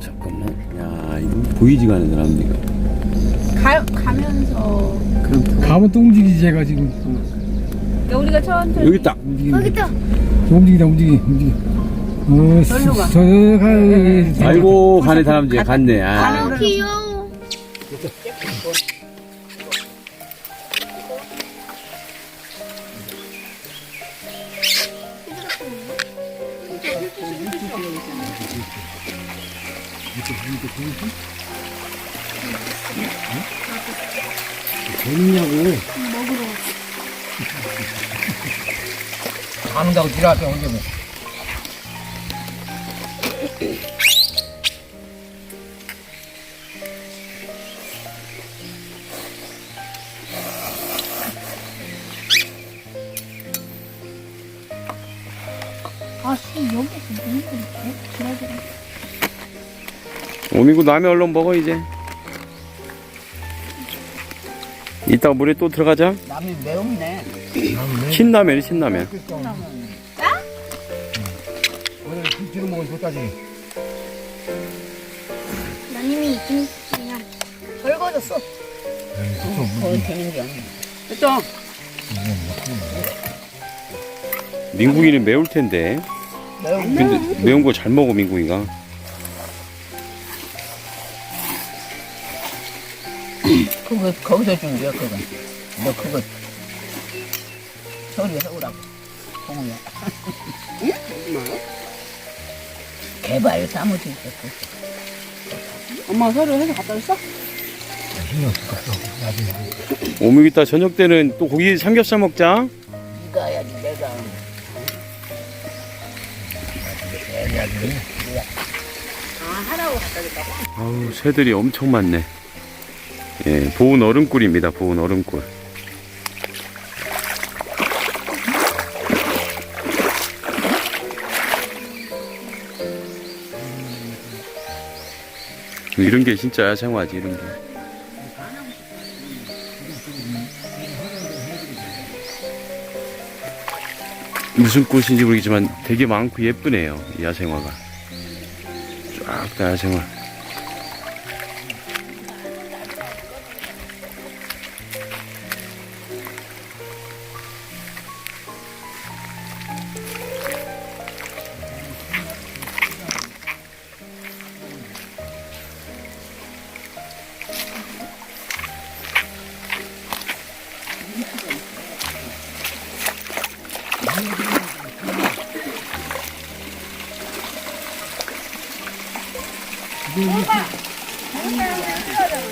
잠깐만. 야, 이거 보이지가 않는 사람들이가. 가, 가면서 그럼 가면 또 움직이지 제가 지금 그러니까 우리가 천천히 여기 있다. 움직이는 여기 있다. 움직이다 움직이 움직이 어 절로 가. 저가 아이고, 가네 사람들 갔네. 아. 아 귀여워. 재밌냐고 가는다고 지랄하자 언제 뭐 아, 씨, 여기서 무슨 소리지? 기다려. 오미구 남의 얼른 먹어 이제. 이따가 물에 또 들어가자. 남이 매운네. 신라면, 신라면. 오늘 김치를 먹으면 좋다지 난 이미 김 그냥 절거졌어. 거의 되는 게 아니야. 됐죠? 민국이는 매울 텐데. 매운 근데 매운 거 잘 먹어 민국이가. 그거 거기서 준 거야 그거. 너 그거 처리 해오라고. 공우야. 개발 사무실 있었어. 엄마 서류 해서 갖다 줬어? 오미구 이따 저녁 때는 또 고기 삼겹살 먹자. 네가 해야지 내가. 아우 새들이 엄청 많네. 예, 보은 얼음꿀입니다. 보은 얼음꿀. 이런 게 진짜 야생화지 이런 게. 무슨 꽃인지 모르겠지만 되게 많고 예쁘네요. 이 야생화가. 쫙 다 야생화. 不怕没事儿没事